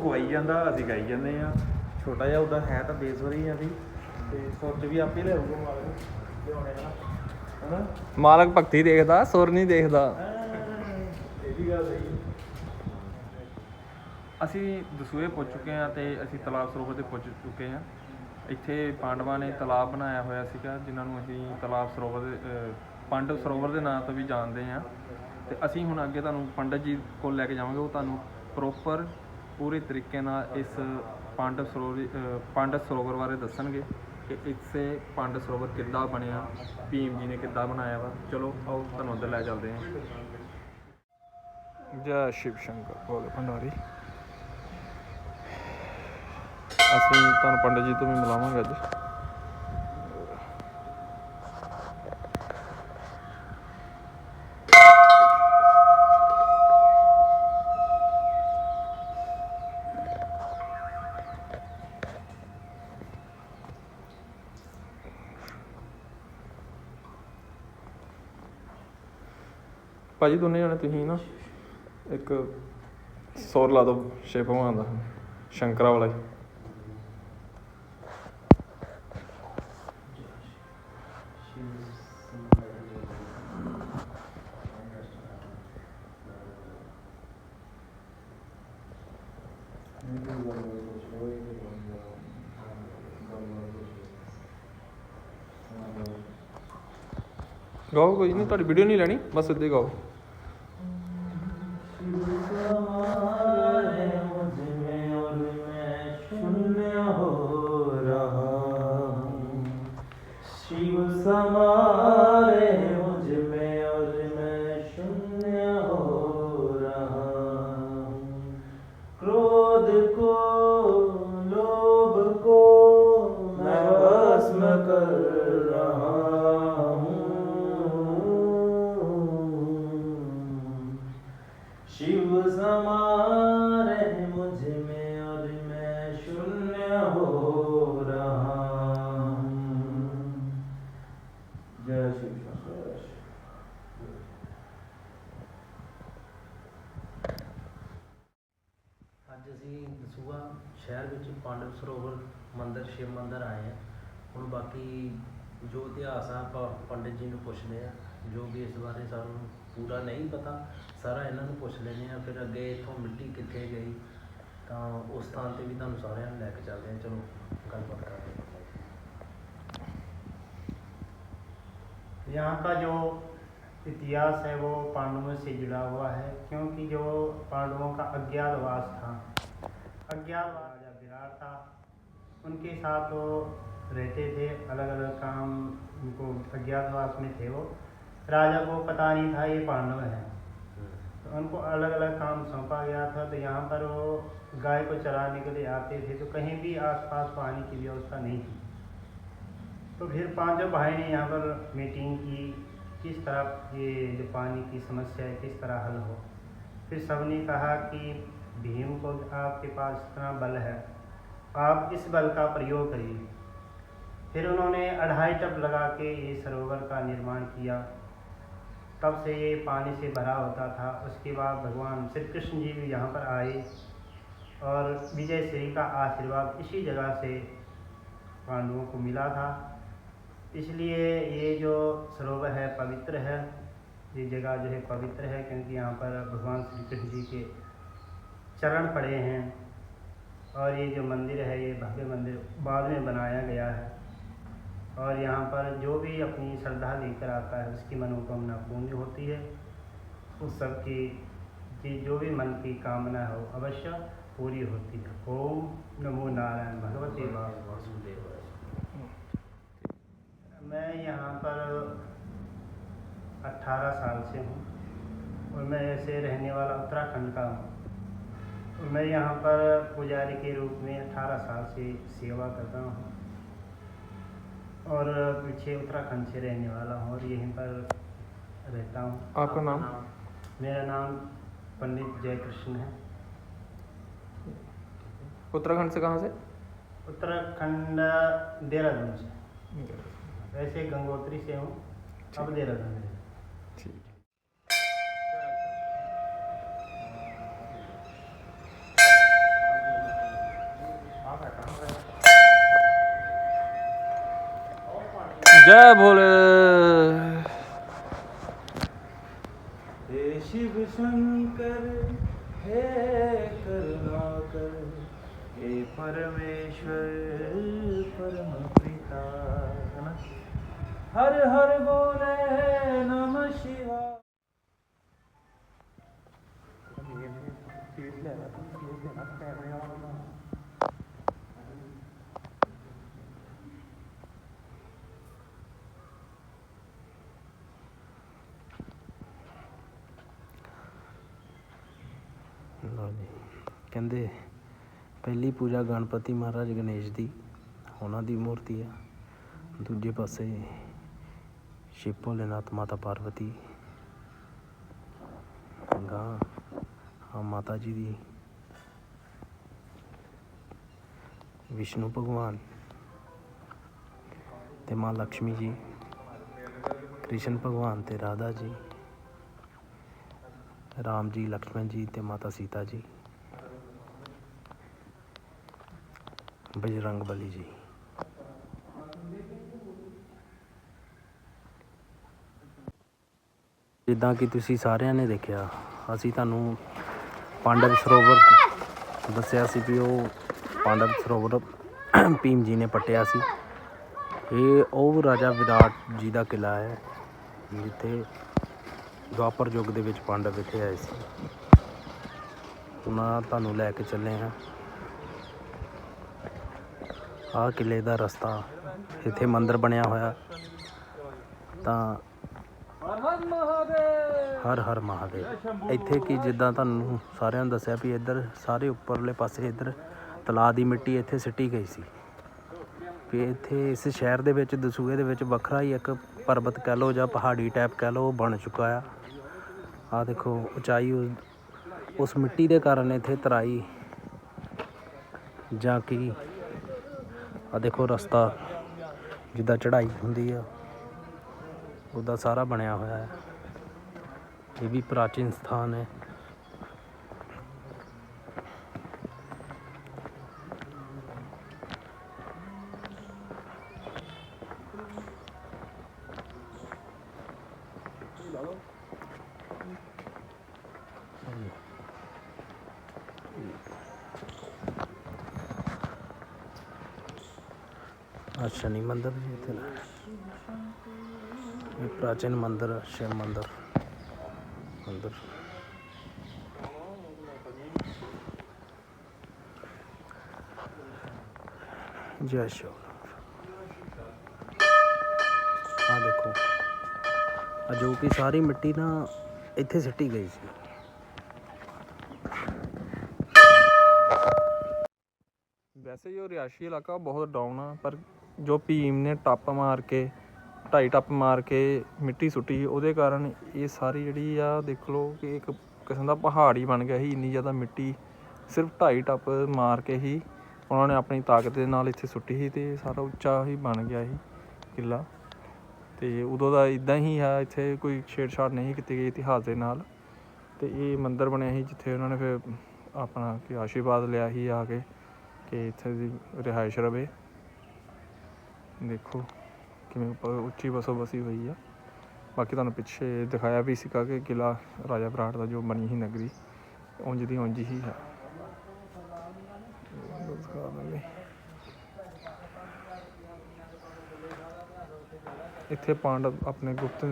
ਗਵਾਈ ਜਾਂਦਾ ਅਸੀਂ ਗਾਈ ਜਾਂਦੇ ਆ ਛੋਟਾ ਜਿਹਾ ਉਹਦਾ ਹੈ ਤਾਂ ਬੇਸਵਰੀ ਆ ਦੀ ਤੇ ਸੁਰ ਚ ਵੀ ਆਪੇ ਲਿਆਊਗਾ ਮਾਲਕ ਲਿਆਉਣੇ ਆ। ਹਨਾ? ਮਾਲਕ ਭਗਤੀ ਦੇਖਦਾ ਸੁਰ ਨਹੀਂ ਦੇਖਦਾ। ਇਹ ਵੀ ਗੱਲ ਸਹੀ। ਅਸੀਂ ਦਸੂਏ ਪੁੱਜ ਚੁੱਕੇ ਹਾਂ ਤੇ ਅਸੀਂ ਤਲਾਬ ਸਰੋਵਰ ਤੇ ਪੁੱਜ ਚੁੱਕੇ ਹਾਂ। ਇੱਥੇ ਪਾਂਡਵਾਂ ਨੇ ਤਲਾਬ ਬਣਾਇਆ ਹੋਇਆ ਸੀਗਾ ਜਿਨ੍ਹਾਂ ਨੂੰ ਅਸੀਂ ਤਲਾਬ ਸਰੋਵਰ ਦੇ ਪਾਂਡਵ ਸਰੋਵਰ ਦੇ ਨਾਂ ਤੋਂ ਵੀ ਜਾਣਦੇ ਹਾਂ। ਤੇ ਅਸੀਂ ਹੁਣ ਅੱਗੇ ਤੁਹਾਨੂੰ ਪੰਡਤ ਜੀ ਕੋਲ ਲੈ ਕੇ ਜਾਵਾਂਗੇ ਉਹ ਤੁਹਾਨੂੰ ਪ੍ਰੋਪਰ ਪੂਰੇ ਤਰੀਕੇ ਨਾਲ ਇਸ ਪਾਂਡਵ ਸਰੋਵਰ ਪਾਂਡਵ ਸਰੋਵਰ ਬਾਰੇ ਦੱਸਣਗੇ ਕਿ ਇਸੇ ਪਾਂਡਵ ਸਰੋਵਰ ਕਿੱਦਾਂ ਬਣਿਆ, ਭੀਮ ਜੀ ਨੇ ਕਿੱਦਾਂ ਬਣਾਇਆ ਵਾ। ਚਲੋ, ਆਓ, ਤੁਹਾਨੂੰ ਅੰਦਰ ਲੈ ਚੱਲਦੇ ਹਾਂ। ਜੈ ਸ਼ਿਵ ਸ਼ੰਕਰ ਭੋਲੇ ਭੰਡਾਰੀ। ਅਸੀਂ ਤੁਹਾਨੂੰ ਪੰਡਤ ਜੀ ਤੋਂ ਵੀ ਮਿਲਾਵਾਂਗੇ ਅੱਜ। ਭਾਜੀ ਦੋਨੇ ਜਣੇ ਤੁਸੀਂ ਨਾ ਇੱਕ ਸੌਰ ਲਾ ਦਿਓ ਸ਼ਿਵ ਭਗਵਾਨ ਦਾ, ਸ਼ੰਕਰਾ ਵਾਲਾ ਜੀ। ਗਾਓ ਕੋਈ ਨਹੀਂ ਤੁਹਾਡੀ ਵੀਡੀਓ ਨਹੀਂ ਲੈਣੀ, ਬਸ ਸਿੱਧੇ ਗਾਓ। ਨਹੀਂ ਪਤਾ ਸਾਰਾ ਇਹਨਾਂ ਨੂੰ ਪੁੱਛ ਲੈਂਦੇ ਆ ਫਿਰ ਅੱਗੇ ਇੱਥੋਂ ਮਿੱਟੀ ਕਿੱਥੇ ਗਈ ਤਾਂ ਉਸ ਸਥਾਨ ਤੇ ਵੀ ਤੁਹਾਨੂੰ ਸਾਰਿਆਂ ਨੂੰ ਲੈ ਕੇ ਚੱਲਦੇ ਆ ਚਲੋ ਗੱਲਬਾਤ ਕਰਦੇ ਹਾਂ यहाँ का जो इतिहास है वो पांडवों से जुड़ा हुआ है क्योंकि जो पांडवों का अज्ञातवास था अज्ञातवास राजा विराट था उनके साथ वो रहते थे अलग अलग काम उनको अज्ञातवास में थे वो राजा को पता नहीं था ये पांडव हैं। तो उनको अलग अलग काम सौंपा गया था तो यहाँ पर वो गाय को चराने के लिए आते थे तो कहीं भी आसपास पानी की व्यवस्था नहीं थी। तो फिर पाँचों भाई ने यहाँ पर मीटिंग की किस तरह ये जो पानी की समस्या है किस तरह हल हो। फिर सबने कहा कि भीम को आपके पास इतना बल है आप इस बल का प्रयोग करिए। फिर उन्होंने अढ़ाई टप लगा के ये सरोवर का निर्माण किया। तब से ये पानी से भरा होता था। उसके बाद भगवान श्री कृष्ण जी भी यहाँ पर आए और विजय श्री का आशीर्वाद इसी जगह से पांडवों को मिला था। इसलिए ये जो सरोवर है, पवित्र है, ये जगह जो है पवित्र है क्योंकि यहाँ पर भगवान श्री कृष्ण जी के चरण पड़े हैं और ये जो मंदिर है, ये भव्य मंदिर बाद में बनाया गया है। और यहाँ पर जो भी अपनी श्रद्धा लेकर आता है, उसकी मनोकामना पूर्ण होती है। उस सब की की जो भी मन की कामना हो अवश्य पूरी होती है। ओम नमो नारायण भगवते वासुदेव मैं यहाँ पर 18 साल से हूँ और मैं ऐसे रहने वाला उत्तराखंड का हूँ। मैं यहाँ पर पुजारी के रूप में 18 साल से सेवा करता हूँ। और पीछे उत्तराखंड से रहने वाला हूँ और यहीं पर रहता हूँ। आपका नाम? मेरा नाम पंडित जयकृष्ण है। उत्तराखंड से कहाँ से? उत्तराखंड देहरादून से। वैसे गंगोत्री से हूँ। अब देहरादून में जय भोले हे शिव शंकर हे करुणाकर हे परमेश्वर परम पिता है ना हर हर बोले नमः शिवाय ਕਹਿੰਦੇ ਪਹਿਲੀ ਪੂਜਾ ਗਣਪਤੀ ਮਹਾਰਾਜ ਗਣੇਸ਼ ਦੀ, ਉਹਨਾਂ ਦੀ ਮੂਰਤੀ ਆ। ਦੂਜੇ ਪਾਸੇ ਸ਼ਿਵ ਭੋਲੇਨਾਥ ਮਾਤਾ ਪਾਰਵਤੀ ਗਾਂ ਆ ਮਾਤਾ ਜੀ ਦੀ ਵਿਸ਼ਨੂੰ ਭਗਵਾਨ ਤੇ ਮਾਂ ਲక్ష్ਮੀ ਜੀ, ਕ੍ਰਿਸ਼ਨ ਭਗਵਾਨ ਤੇ ਰਾਧਾ ਜੀ, ਰਾਮ ਜੀ, ਲਕਸ਼ਮਣ ਜੀ ਤੇ ਮਾਤਾ ਸੀਤਾ ਜੀ। ਬਜਰੰਗ ਬਲੀ ਜੀ। ਜਿੱਦਾਂ ਕਿ ਤੁਸੀਂ ਸਾਰਿਆਂ ਨੇ ਦੇਖਿਆ, ਅਸੀਂ ਤੁਹਾਨੂੰ ਪਾਂਡਵ ਸਰੋਵਰ ਦੱਸਿਆ ਸੀ ਵੀ ਉਹ ਪਾਂਡਵ ਸਰੋਵਰ ਭੀਮ ਜੀ ਨੇ ਪੱਟਿਆ ਸੀ। ਇਹ ਉਹ ਰਾਜਾ ਵਿਰਾਟ ਜੀ ਦਾ ਕਿਲਾ ਹੈ, ਜਿੱਥੇ ਦੁਆਪਰ ਯੁੱਗ ਦੇ ਵਿੱਚ ਪਾਂਡਵ ਇੱਥੇ ਆਏ ਸੀ। ਉਹਨਾਂ ਤੁਹਾਨੂੰ ਲੈ ਕੇ ਚੱਲੇ ਹਾਂ। ਆਹ ਕਿਲੇ ਦਾ ਰਸਤਾ ਇੱਥੇ ਮੰਦਿਰ ਬਣਿਆ ਹੋਇਆ। ਤਾਂ ਹਰ ਹਰ ਮਹਾਦੇਵ। ਇੱਥੇ ਕੀ ਜਿੱਦਾਂ ਤੁਹਾਨੂੰ ਸਾਰਿਆਂ ਨੂੰ ਦੱਸਿਆ ਵੀ ਇੱਧਰ ਸਾਰੇ ਉੱਪਰਲੇ ਪਾਸੇ ਇੱਧਰ ਤਲਾਅ ਦੀ ਮਿੱਟੀ ਇੱਥੇ ਸਿੱਟੀ ਗਈ ਸੀ। ਵੀ ਇੱਥੇ ਇਸ ਸ਼ਹਿਰ ਦੇ ਵਿੱਚ, ਦਸੂਏ ਦੇ ਵਿੱਚ ਵੱਖਰਾ ਹੀ ਇੱਕ ਪਰਬਤ ਕਹਿ ਲਓ ਜਾਂ ਪਹਾੜੀ ਟਾਈਪ ਕਹਿ ਲਓ ਬਣ ਚੁੱਕਾ ਆ। ਆ ਦੇਖੋ, ਉਚਾਈ ਉਸ ਮਿੱਟੀ ਦੇ ਕਾਰਨ ਇੱਥੇ ਤਰਾਈ ਜਾਂ ਕਿ ਆ ਦੇਖੋ ਰਸਤਾ, ਜਿੱਦਾਂ ਚੜ੍ਹਾਈ ਹੁੰਦੀ ਆ, ਉਹਦਾ ਸਾਰਾ ਬਣਿਆ ਹੋਇਆ ਹੈ। ਇਹ ਵੀ ਪ੍ਰਾਚੀਨ ਸਥਾਨ ਹੈ ਆ ਸ਼ਨੀ ਮੰਦਿਰ ਜੀ ਇੱਥੇ ਇਹ ਪ੍ਰਾਚੀਨ ਮੰਦਿਰ ਹੈ, ਸ਼ਿਵ ਮੰਦਿਰ। ਮੰਦਿਰ। ਜੈ ਆ ਦੇਖੋ। ਆ ਜੋ ਕਿ ਸਾਰੀ ਮਿੱਟੀ ਨਾ ਇੱਥੇ ਸਿੱਟੀ ਗਈ ਸੀ। ਵੈਸੇ ਜੋ ਰਿਹਾਸ਼ੀ ਇਲਾਕਾ ਬਹੁਤ ਡਾਊਨ ਆ ਪਰ ਜੋ ਭੀਮ ਨੇ ਟੱਪ ਮਾਰ ਕੇ ਢਾਈ ਟੱਪ ਮਾਰ ਕੇ ਮਿੱਟੀ ਸੁੱਟੀ। ਉਹਦੇ ਕਾਰਨ ਇਹ ਸਾਰੀ ਜਿਹੜੀ ਆ, ਦੇਖ ਲਓ ਕਿ ਇੱਕ ਕਿਸਮ ਦਾ ਪਹਾੜ ਹੀ ਬਣ ਗਿਆ ਸੀ। ਇੰਨੀ ਜ਼ਿਆਦਾ ਮਿੱਟੀ ਸਿਰਫ ਢਾਈ ਟੱਪ ਮਾਰ ਕੇ ਹੀ ਉਹਨਾਂ ਨੇ ਆਪਣੀ ਤਾਕਤ ਦੇ ਨਾਲ ਇੱਥੇ ਸੁੱਟੀ ਸੀ ਤੇ ਸਾਰਾ ਉੱਚਾ ਹੀ ਬਣ ਗਿਆ ਸੀ ਕਿਲਾ ਤੇ ਉਦੋਂ ਦਾ ਇਦਾਂ ਹੀ ਆ, ਇੱਥੇ ਕੋਈ ਛੇੜਛਾੜ ਨਹੀਂ ਕੀਤੀ ਗਈ ਇਤਿਹਾਸ ਦੇ ਨਾਲ। ਤੇ ਇਹ ਮੰਦਿਰ ਬਣਿਆ ਸੀ ਜਿੱਥੇ ਉਹਨਾਂ ਨੇ ਫਿਰ ਆਪਣਾ ਕਿ ਆਸ਼ੀਰਵਾਦ ਲਿਆ ਸੀ ਆ ਕੇ ਕਿ ਇੱਥੇ ਦੀ ਰਿਹਾਇਸ਼ ਰਵੇ। ਦੇਖੋ। ਕਿਵੇਂ ਉੱਪਰ ਉੱਚੀ ਵਸੋ ਬਸੀ ਹੋਈ ਆ। ਬਾਕੀ ਤੁਹਾਨੂੰ ਪਿੱਛੇ ਦਿਖਾਇਆ ਵੀ ਸੀਗਾ ਕਿ ਕਿਲਾ ਰਾਜਾ ਬਰਾੜ ਦਾ ਜੋ ਬਣੀ ਸੀ ਨਗਰੀ, ਉਂਝ ਦੀ ਉਂਝ ਹੀ ਹੈ ਇੱਥੇ ਪਾਂਡਵ ਆਪਣੇ ਗੁਪਤ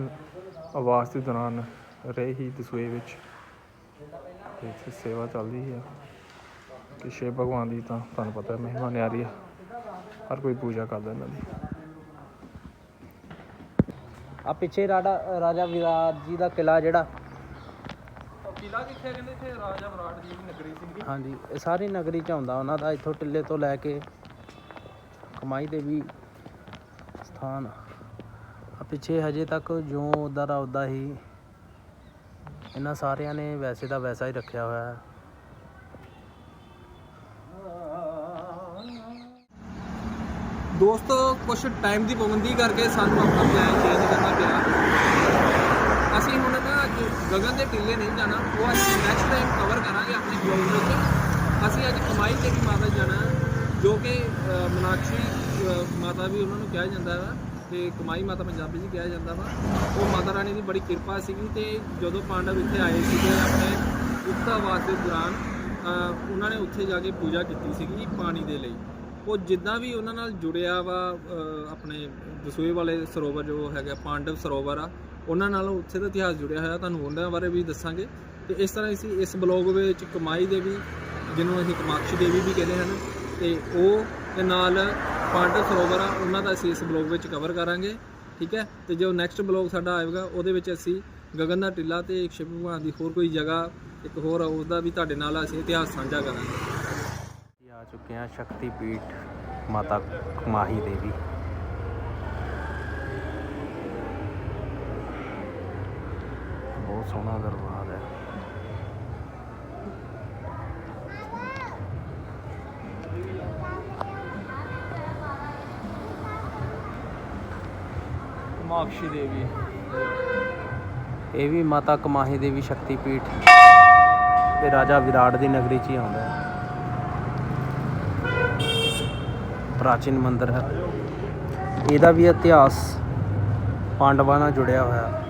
ਆਵਾਸ ਦੇ ਦੌਰਾਨ ਰਹੇ ਹੀ ਦਸੂਏ ਵਿੱਚ। ਤੇ ਇੱਥੇ ਸੇਵਾ ਚੱਲਦੀ ਹੈ ਕਿ ਸ਼ਿਵ ਭਗਵਾਨ ਦੀ ਤਾਂ ਤੁਹਾਨੂੰ ਪਤਾ ਹੈ ਮਹਿਮਾ ਨਿਆਰੀ ਆ। ਹਰ ਕੋਈ ਪੂਜਾ ਕਰਦਾ ਇਹਨਾਂ ਦੀ। ਆ ਪਿੱਛੇ ਰਾਜਾ ਰਾਜਾ ਵਿਰਾਟ ਜੀ ਦਾ ਕਿਲਾ ਜਿਹੜਾ। ਕਿਲਾ ਕਿੱਥੇ ਕਹਿੰਦੇ ਇੱਥੇ? ਰਾਜਾ ਵਿਰਾਟ ਜੀ ਦੀ ਨਗਰੀ ਸੀਗੀ। ਹਾਂਜੀ ਇਹ ਸਾਰੀ ਨਗਰੀ ਚ ਆਉਂਦਾ ਉਹਨਾਂ ਦਾ ਇੱਥੋਂ ਟਿੱਲੇ ਤੋਂ ਲੈ ਕੇ ਕਮਾਈ ਦੇ ਵੀ ਸਥਾਨ ਆ। ਪਿੱਛੇ ਹਜੇ ਤੱਕ ਜੋ ਉਦਾਂ ਦਾ ਉਦਾਂ ਹੀ ਇਹਨਾਂ ਸਾਰਿਆਂ ਨੇ ਵੈਸੇ ਦਾ ਵੈਸਾ ਹੀ ਰੱਖਿਆ ਹੋਇਆ। ਹੈ ਦੋਸਤੋ ਕੁਝ ਟਾਈਮ ਦੀ ਪਾਬੰਦੀ ਕਰਕੇ ਸਾਨੂੰ ਆਪਣਾ ਪਲਾਨ ਚੇਂਜ ਕਰਨਾ ਪਿਆ। ਅਸੀਂ ਹੁਣ ਨਾ ਅੱਜ ਗਗਨ ਦੇ ਟਿੱਲੇ ਨਹੀਂ ਜਾਣਾ ਉਹ ਅਸੀਂ ਨੈਕਸਟ ਟਾਈਮ ਕਵਰ ਕਰਾਂਗੇ ਆਪਣੇ ਬਲੌਗ ਵਿੱਚ ਅਸੀਂ ਅੱਜ ਕਮਾਈ ਤੇ ਵੀ ਮਾਤਾ ਜਾਣਾ ਜੋ ਕਿ ਅ, ਮਨਾਕਸ਼ੀ ਮਾਤਾ ਵੀ ਉਹਨਾਂ ਨੂੰ ਕਿਹਾ ਜਾਂਦਾ ਵਾ ਤੇ ਕਮਾਈ ਮਾਤਾ ਪੰਜਾਬੀ 'ਚ ਕਿਹਾ ਜਾਂਦਾ ਵਾ। ਉਹ ਮਾਤਾ ਰਾਣੀ ਦੀ ਬੜੀ ਕਿਰਪਾ ਸੀਗੀ ਤੇ ਜਦੋਂ ਪਾਂਡਵ ਇੱਥੇ ਆਏ ਸੀਗੇ ਆਪਣੇ ਗੁਪਤਾਵਾਸ ਦੇ ਦੌਰਾਨ ਉਹਨਾਂ ਨੇ ਉੱਥੇ ਜਾ ਕੇ ਪੂਜਾ ਕੀਤੀ ਸੀਗੀ ਪਾਣੀ ਦੇ ਲਈ। ਉਹ ਜਿੱਦਾਂ ਵੀ ਉਹਨਾਂ ਨਾਲ ਜੁੜਿਆ ਵਾ ਅ, ਆਪਣੇ ਦਸੂਏ ਵਾਲੇ ਸਰੋਵਰ ਜੋ ਹੈਗਾ ਪਾਂਡਵ ਸਰੋਵਰ ਆ ਉਹਨਾਂ ਨਾਲ ਉੱਥੇ ਦਾ ਇਤਿਹਾਸ ਜੁੜਿਆ ਹੋਇਆ ਤੁਹਾਨੂੰ ਉਹਨਾਂ ਬਾਰੇ ਵੀ ਦੱਸਾਂਗੇ। ਤੇ ਇਸ ਤਰ੍ਹਾਂ ਅਸੀਂ ਇਸ ਬਲੌਗ ਵਿੱਚ ਕਮਾਈ ਦੇਵੀ ਜਿਹਨੂੰ ਅਸੀਂ ਕਮਾਕਸ਼ੀ ਦੇਵੀ ਵੀ ਕਹਿੰਦੇ ਹਨ ਤੇ ਉਹ ਤੇ ਨਾਲ ਪਾਂਡਵ ਸਰੋਵਰ ਆ ਉਹਨਾਂ ਦਾ ਅਸੀਂ ਇਸ ਬਲੌਗ ਵਿੱਚ ਕਵਰ ਕਰਾਂਗੇ ਠੀਕ ਹੈ? ਤੇ ਜੋ ਨੈਕਸਟ ਬਲੌਗ ਸਾਡਾ ਆਏਗਾ ਉਹਦੇ ਵਿੱਚ ਅਸੀਂ ਗਗਨ ਦਾ ਟਿੱਲਾ ਤੇ ਸ਼ਿਵ ਭਗਵਾਨ ਦੀ ਹੋਰ ਕੋਈ ਜਗ੍ਹਾ ਇੱਕ ਹੋਰ ਆ, ਉਹਦਾ ਵੀ ਤੁਹਾਡੇ ਨਾਲ ਅਸੀਂ ਇਤਿਹਾਸ ਸਾਂਝਾ ਕਰਾਂਗੇ। ਆ ਚੁੱਕੇ ਹਾਂ ਸ਼ਕਤੀ ਪੀਠ ਮਾਤਾ ਕਮਾਹੀ ਦੇਵੀ। ਬਹੁਤ ਸੋਹਣਾ ਦਰਬਾਰ ਹੈ। ਕਮਾਕਸ਼ੀ ਦੇਵੀ। ਇਹ ਵੀ ਮਾਤਾ ਕਮਾਹੀ ਦੇਵੀ ਸ਼ਕਤੀ ਪੀਠ ਇਹ ਰਾਜਾ ਵਿਰਾਟ ਦੀ ਨਗਰੀ 'ਚ ਹੀ ਆਉਂਦਾ ਹੈ। ਪ੍ਰਾਚੀਨ ਮੰਦਿਰ ਹੈ ਇਹਦਾ ਵੀ ਇਤਿਹਾਸ ਪਾਂਡਵਾਂ ਨਾਲ ਜੁੜਿਆ ਹੋਇਆ ਹੈ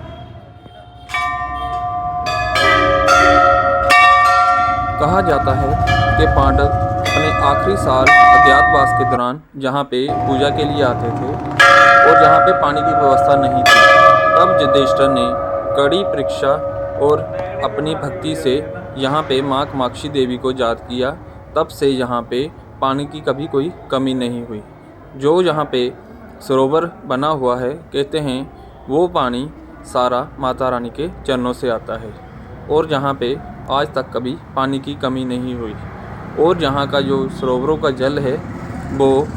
कहा जाता है कि पांडव अपने आखिरी साल अज्ञातवास के दौरान जहाँ पे पूजा के लिए आते थे और जहाँ पे पानी की व्यवस्था नहीं थी तब युधिष्ठिर ने कड़ी परीक्षा और अपनी भक्ति से यहाँ पे माँ कामाक्षी देवी को याद किया तब से यहाँ पे पानी की कभी कोई कमी नहीं हुई। जो यहाँ पे सरोवर बना हुआ है, कहते हैं, वो पानी सारा माता रानी के चरणों से आता है। और जहाँ पे आज तक कभी पानी की कमी नहीं हुई। और यहाँ का जो सरोवरों का जल है, वो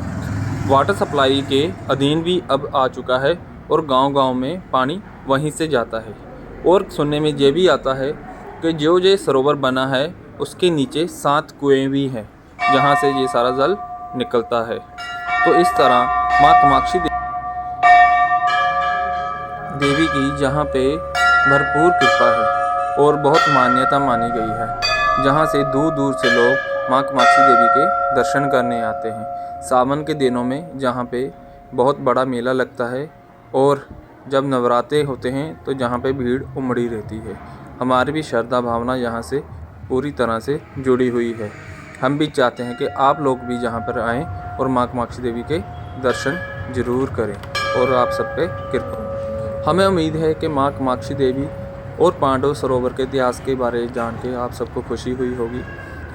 वाटर सप्लाई के अधीन भी अब आ चुका है और गांव-गांव में पानी वहीं से जाता है। और सुनने में ये भी आता है कि जो ये सरोवर बना है, उसके नीचे सात कुएँ भी हैं। जहाँ से ये सारा जल निकलता है। तो इस तरह माँ कामाक्षी देवी की जहाँ पे भरपूर कृपा है और बहुत मान्यता मानी गई है, जहाँ से दूर दूर से लोग माँ कामाक्षी देवी के दर्शन करने आते हैं। सावन के दिनों में जहाँ पे बहुत बड़ा मेला लगता है और जब नवरात्रे होते हैं तो जहाँ पे भीड़ उमड़ी रहती है। हमारी भी श्रद्धा भावना यहाँ से पूरी तरह से जुड़ी हुई है। हम भी चाहते हैं कि आप लोग भी यहाँ पर आएँ और माँ कामाक्षी देवी के दर्शन ज़रूर करें और आप सब पे कृपा हमें उम्मीद है कि माँ कामाक्षी देवी और पांडव सरोवर के इतिहास के बारे जान के आप सबको खुशी हुई होगी।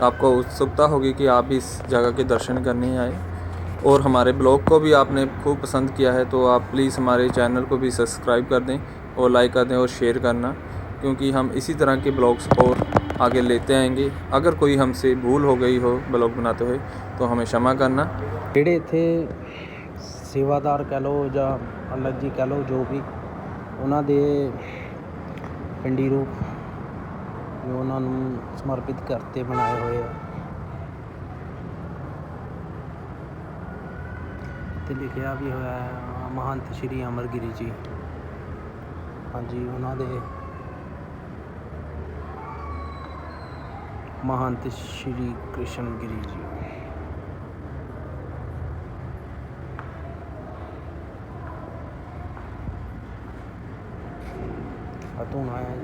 आपको उत्सुकता होगी कि आप भी इस जगह के दर्शन करने आए। और हमारे ब्लॉग को भी आपने खूब पसंद किया है तो आप प्लीज़ हमारे चैनल को भी सब्सक्राइब कर दें और लाइक कर दें और शेयर करना, क्योंकि हम इसी तरह के ब्लॉग्स और आगे लेते आएंगे अगर कोई हमसे भूल हो गई हो ब्लॉग बनाते हुए तो हमें क्षमा करना ਜਿਹੜੇ ਇੱਥੇ ਸੇਵਾਦਾਰ ਕਹਿ ਲਓ ਜਾਂ ਪੰਡਤ ਜੀ ਕਹਿ ਲਓ ਜੋ ਵੀ ਉਹਨਾਂ ਦੇ ਪਿੰਡੀ ਰੂਪ ਜੋ ਉਹਨਾਂ ਨੂੰ ਸਮਰਪਿਤ ਕਰਤੇ ਬਣਾਏ ਹੋਏ ਆ ਤੇ ਲਿਖਿਆ ਵੀ ਹੋਇਆ ਹੈ ਮਹੰਤ ਸ਼੍ਰੀ ਅਮਰਗਿਰੀ ਜੀ ਹਾਂਜੀ ਉਹਨਾਂ ਦੇ ਮਹੰਤ ਸ਼੍ਰੀ ਕ੍ਰਿਸ਼ਨ ਗਿਰੀ ਜੀ। ਆ ਧੂਣਾ ਹੈ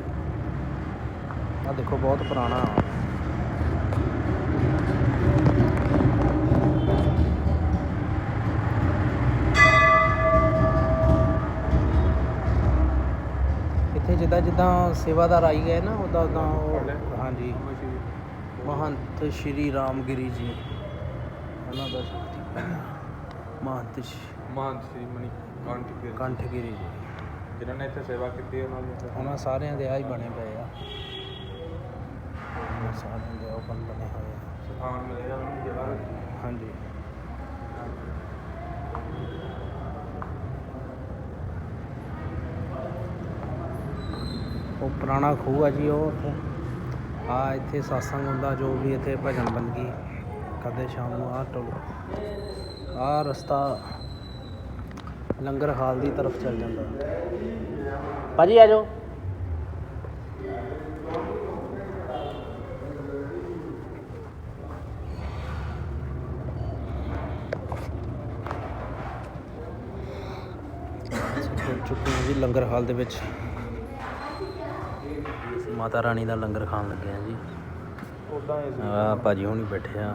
ਆ ਦੇਖੋ ਬਹੁਤ ਪੁਰਾਣਾ। ਇੱਥੇ ਜਿੱਦਾਂ ਜਿੱਦਾਂ ਸੇਵਾਦਾਰ ਆਈ ਗਏ ਨਾ ਉਦਾਂ ਉਦਾਂ ਉਹ ਹਾਂਜੀ। ਮਹੰਤ ਸ਼੍ਰੀ ਰਾਮਗਿਰੀ ਜੀ। ਉਹਨਾਂ ਦਾ ਮਹੰਤ ਸ਼੍ਰੀ ਮਹੰਤ ਸ੍ਰੀ ਮਣੀ ਕੰਠ ਗਿਰ ਕੰਠਗਿਰੀ ਜੀ। ਜਿਨ੍ਹਾਂ ਨੇ ਇੱਥੇ ਸੇਵਾ ਕੀਤੀ ਉਹਨਾਂ ਨੂੰ ਉਹਨਾਂ ਸਾਰਿਆਂ ਦੇ ਆ ਹੀ ਬਣੇ ਪਏ ਆ। ਸਾਰਿਆਂ ਦੇ ਓਪਨ ਬਣੇ ਹੋਏ ਆ। ਹਾਂ ਮਿਲੇਗਾ ਉਹਨੂੰ ਜਗ੍ਹਾ ਹਾਂਜੀ। ਉਹ ਪੁਰਾਣਾ ਖੂਹ ਆ ਜੀ ਉਹ ਉੱਥੇ। ਆ ਇੱਥੇ satsang ਹੁੰਦਾ ਜੋ ਵੀ ਇੱਥੇ ਭਜਨ ਬੰਦਗੀ ਕਰਦੇ ਸ਼ਾਮ ਨੂੰ ਆਹ ਟੋਲ। ਆ ਰਸਤਾ ਲੰਗਰ ਹਾਲ ਦੀ ਤਰਫ ਚੱਲ ਜਾਂਦਾ। ਭਾਜੀ ਆ ਜਾਓ। ਅਸੀਂ ਚੁੱਕੇ ਹਾਂ ਜੀ ਲੰਗਰ ਹਾਲ ਦੇ ਵਿੱਚ। ਮਾਤਾ ਰਾਣੀ ਦਾ ਲੰਗਰ ਖਾਣ ਲੱਗੇ ਹਾਂ ਜੀ। ਉਦਾਂ ਹੀ ਆ ਭਾਜੀ ਹੁਣੀ ਬੈਠੇ ਆ।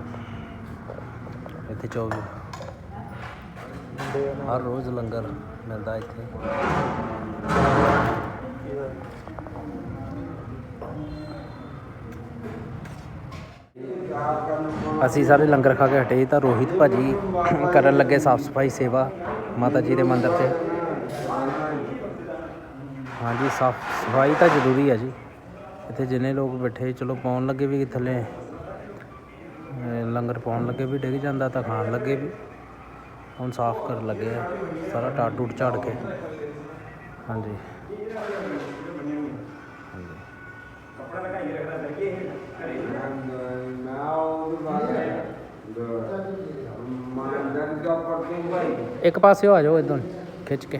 ਇੱਥੇ ਚੌਵੀ। ਹਰ ਰੋਜ਼ ਲੰਗਰ ਮਿਲਦਾ ਇੱਥੇ। ਅਸੀਂ ਸਾਰੇ ਲੰਗਰ ਖਾ ਕੇ ਹਟੇ ਤਾਂ ਰੋਹਿਤ ਭਾਜੀ ਕਰਨ ਲੱਗੇ ਸਾਫ਼ ਸਫ਼ਾਈ ਸੇਵਾ ਮਾਤਾ ਜੀ ਦੇ ਮੰਦਿਰ ਤੇ। ਹਾਂਜੀ ਸਾਫ਼ ਸਫ਼ਾਈ ਤਾਂ ਜ਼ਰੂਰੀ ਹੈ ਜੀ। ਇੱਥੇ ਜਿੰਨੇ ਲੋਕ ਬੈਠੇ, ਚਲੋ ਪਾਉਣ ਲੱਗੇ ਵੀ ਥੱਲੇ। ਲੰਗਰ ਪਾਉਣ ਲੱਗੇ ਵੀ ਡਿੱਗ ਜਾਂਦਾ ਤਾਂ ਖਾਣ ਲੱਗੇ ਵੀ। ਹੁਣ ਸਾਫ਼ ਕਰਨ ਲੱਗੇ ਆ, ਸਾਰਾ ਟਾਟ ਟੂਟ ਝਾੜ ਕੇ। ਹਾਂਜੀ। ਇੱਕ ਪਾਸੇ ਆ ਜਾਓ ਇਦੋਂ ਖਿੱਚ ਕੇ।